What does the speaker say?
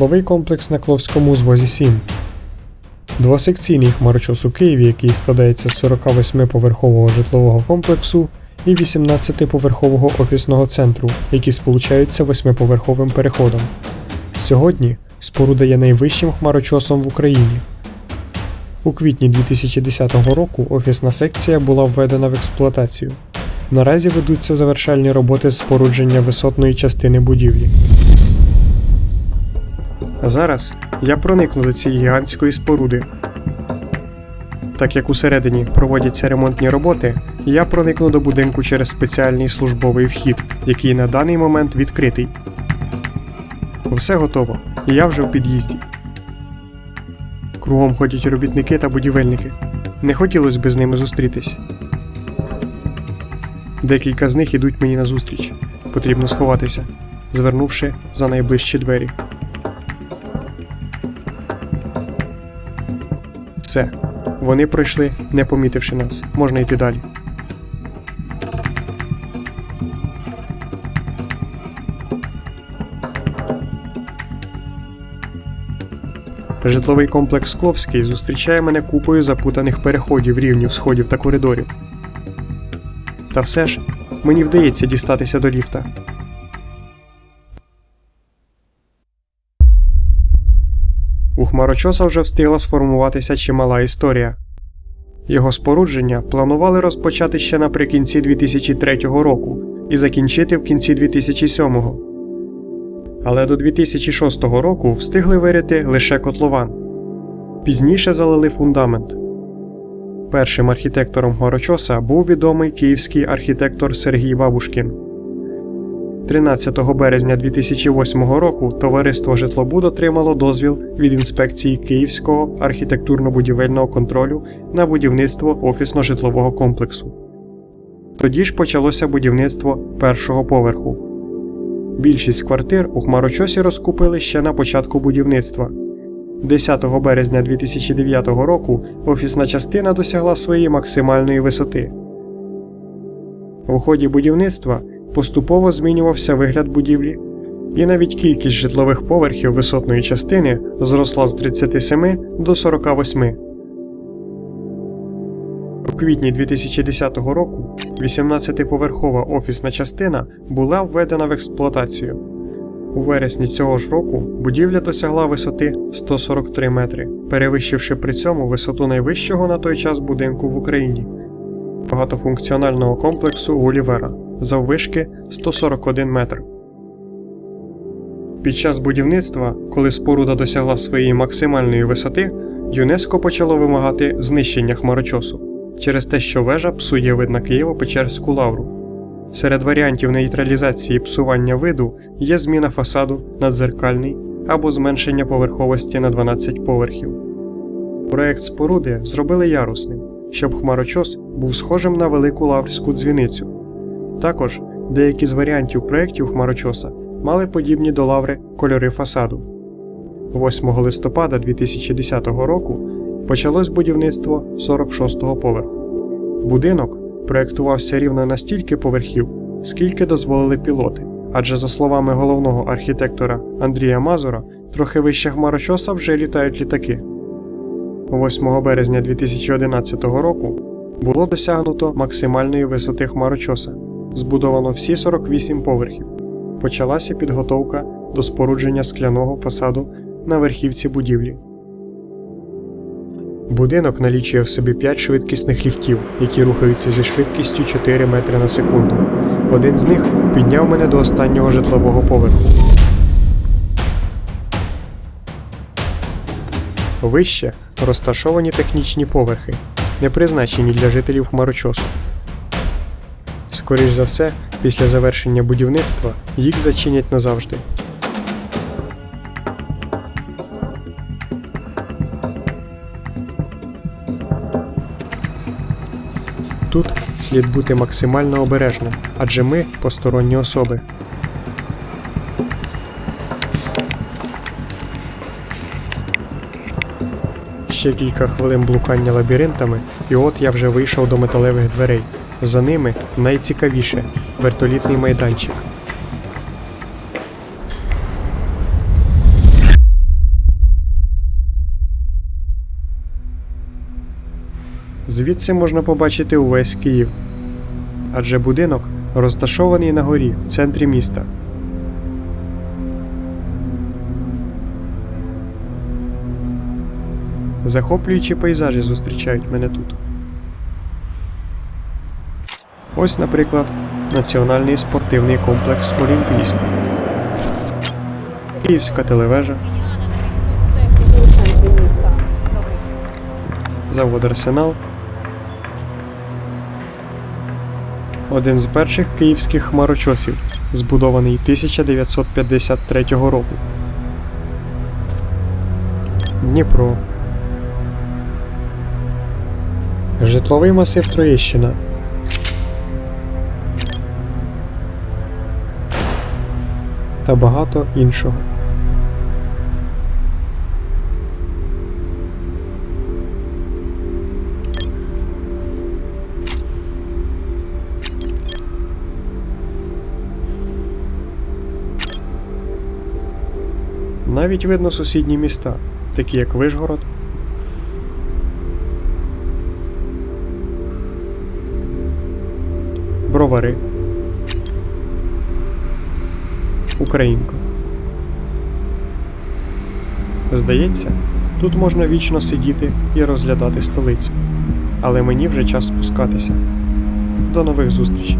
Житловий комплекс на Кловському звозі 7. Двосекційний хмарочос у Києві, який складається з 48-поверхового житлового комплексу і 18-поверхового офісного центру, які сполучаються восьмиповерховим переходом. Сьогодні споруда є найвищим хмарочосом в Україні. У квітні 2010 року офісна секція була введена в експлуатацію. Наразі ведуться завершальні роботи з спорудження висотної частини будівлі. Зараз я проникну до цієї гігантської споруди. Так як усередині проводяться ремонтні роботи, я проникну до будинку через спеціальний службовий вхід, який на даний момент відкритий. Все готово, і я вже в під'їзді. Кругом ходять робітники та будівельники. Не хотілося б з ними зустрітись. Декілька з них ідуть мені назустріч. Потрібно сховатися, звернувши за найближчі двері. Все. Вони пройшли, не помітивши нас. Можна йти далі. Житловий комплекс Кловський зустрічає мене купою запутаних переходів, рівнів, сходів та коридорів. Та все ж, мені вдається дістатися до ліфта. У Хмарочоса вже встигла сформуватися чимала історія. Його спорудження планували розпочати ще наприкінці 2003 року і закінчити в кінці 2007. Але до 2006 року встигли вирити лише котлован. Пізніше залили фундамент. Першим архітектором Хмарочоса був відомий київський архітектор Сергій Бабушкін. 13 березня 2008 року товариство Житлобуд отримало дозвіл від інспекції Київського архітектурно-будівельного контролю на будівництво офісно-житлового комплексу. Тоді ж почалося будівництво першого поверху. Більшість квартир у Хмарочосі розкупили ще на початку будівництва. 10 березня 2009 року офісна частина досягла своєї максимальної висоти. У ході будівництва поступово змінювався вигляд будівлі, і навіть кількість житлових поверхів висотної частини зросла з 37 до 48. У квітні 2010 року 18-поверхова офісна частина була введена в експлуатацію. У вересні цього ж року будівля досягла висоти 143 метри, перевищивши при цьому висоту найвищого на той час будинку в Україні багатофункціонального комплексу Гулівера заввишки 141 метр. Під час будівництва, коли споруда досягла своєї максимальної висоти, ЮНЕСКО почало вимагати знищення хмарочосу через те, що вежа псує вид на Києво-Печерську лавру. Серед варіантів нейтралізації псування виду є зміна фасаду на дзеркальний або зменшення поверховості на 12 поверхів. Проект споруди зробили ярусним, щоб хмарочос був схожим на велику лаврську дзвіницю. Також деякі з варіантів проєктів хмарочоса мали подібні до лаври кольори фасаду. 8 листопада 2010 року почалось будівництво 46-го поверху. Будинок проєктувався рівно на стільки поверхів, скільки дозволили пілоти, адже, за словами головного архітектора Андрія Мазура, трохи вище хмарочоса вже літають літаки. 8 березня 2011 року було досягнуто максимальної висоти хмарочоса, збудовано всі 48 поверхів. Почалася підготовка до спорудження скляного фасаду на верхівці будівлі. Будинок налічує в собі 5 швидкісних ліфтів, які рухаються зі швидкістю 4 метри на секунду. Один з них підняв мене до останнього житлового поверху. Вище розташовані технічні поверхи, не призначені для жителів хмарочосу. Скоріш за все, після завершення будівництва їх зачинять назавжди. Тут слід бути максимально обережним, адже ми посторонні особи. Ще кілька хвилин блукання лабіринтами, і от я вже вийшов до металевих дверей. За ними найцікавіше вертолітний майданчик. Звідси можна побачити увесь Київ, адже будинок розташований на горі в центрі міста. Захоплюючі пейзажі зустрічають мене тут. Ось, наприклад, Національний спортивний комплекс Олімпійський, Київська телевежа, завод Арсенал. Один з перших київських хмарочосів, збудований 1953 року. Дніпро. Житловий масив Троєщина. Та багато іншого. Навіть видно сусідні міста, такі як Вишгород, Бровари, Українка. Здається, тут можна вічно сидіти і розглядати столицю. Але мені вже час спускатися. До нових зустрічей!